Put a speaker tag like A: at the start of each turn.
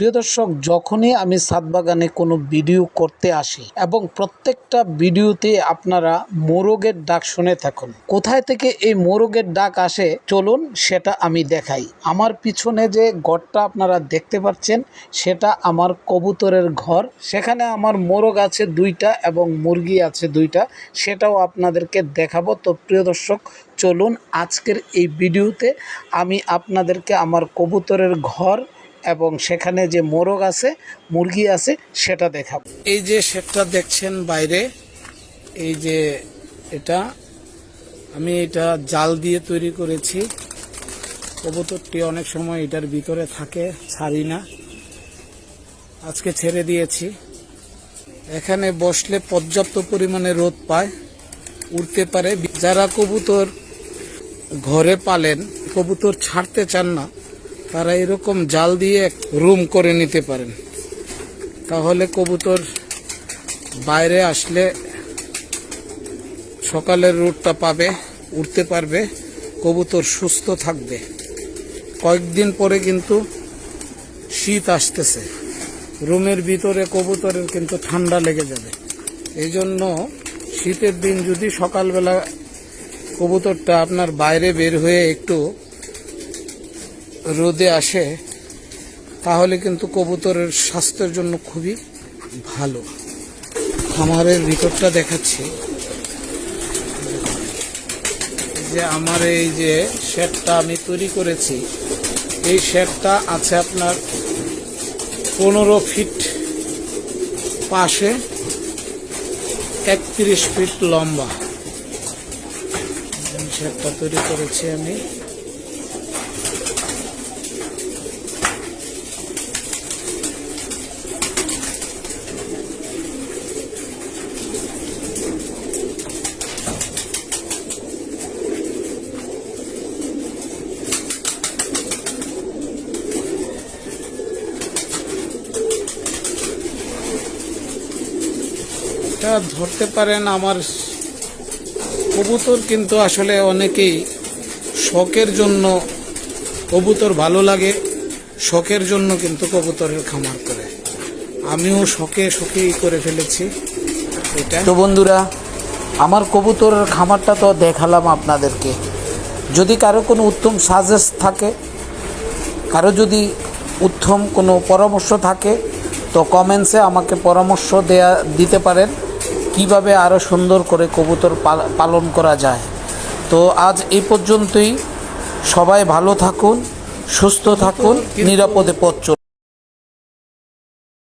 A: প্রিয় দর্শক, যখনই আমি সাত বাগানে কোনো ভিডিও করতে আসি এবং প্রত্যেকটা ভিডিওতে আপনারা মোরগের ডাক শুনে থাকুন, কোথায় থেকে এই মোরগের ডাক আসে চলুন সেটা আমি দেখাই। আমার পিছনে যে ঘরটা আপনারা দেখতে পাচ্ছেন, সেটা আমার কবুতরের ঘর। সেখানে আমার মোরগ আছে দুইটা এবং মুরগি আছে দুইটা, সেটাও আপনাদেরকে দেখাবো। তো প্রিয় দর্শক, চলুন আজকের এই ভিডিওতে আমি আপনাদেরকে আমার কবুতরের ঘর এবং সেখানে যে মোরগ আছে, মুরগি আছে, সেটা দেখাবো। এই যে শেডটা দেখছেন বাইরে, এই যে এটা, আমি এটা জাল দিয়ে তৈরি করেছি। কবুতরটি অনেক সময় এটার ভিতরে থাকে, ছাড়ি না। আজকে ছেড়ে দিয়েছি। এখানে বসলে পর্যাপ্ত পরিমাণে রোদ পায় উঠতে পারে। যারা কবুতর ঘরে পালেন, কবুতর ছাড়তে চান না তারা এরকম জাল দিয়ে রুম করে নিতে পারেন। তাহলে কবুতর বাইরে আসলে সকালের রুটটা পাবে, উঠতে পারবে, কবুতর সুস্থ থাকবে। কয়েকদিন পরে কিন্তু শীত আসতেছে। রুমের ভিতরে কবুতরের কিন্তু ঠান্ডা লেগে যাবে। এই জন্য শীতের দিন যদি সকালবেলা কবুতরটা আপনার বাইরে বের হয়ে একটু রোদে আসে, তাহলে কিন্তু কবুতরের স্বাস্থ্যের জন্য খুবই ভালো। খামারের ভিতরটা দেখাচ্ছি। যে আমার এই যে শেডটা আমি তৈরি করেছি, এই শেডটা আছে আপনার পনেরো ফিট পাশে, একত্রিশ ফিট লম্বা। শেডটা তৈরি করেছি আমি। এটা ধরতে পারেন আমার কবুতর কিন্তু আসলে অনেকেই শখের জন্য কবুতর ভালো লাগে, শখের জন্য কিন্তু কবুতরের খামার করে। আমিও শখে শখেই করে ফেলেছি এটা। তো বন্ধুরা, আমার কবুতরের খামারটা তো দেখালাম আপনাদেরকে। যদি কারও কোনো উত্তম সাজেস্ট থাকে, কারও যদি উত্তম কোনো পরামর্শ থাকে, তো কমেন্টসে আমাকে পরামর্শ দেয়া দিতে পারেন। কীভাবে আরও সুন্দর করে কবুতর পালন করা যায় তো আজ এই পর্যন্তই সবাই ভালো থাকুন, সুস্থ থাকুন, নিরাপদে পথ।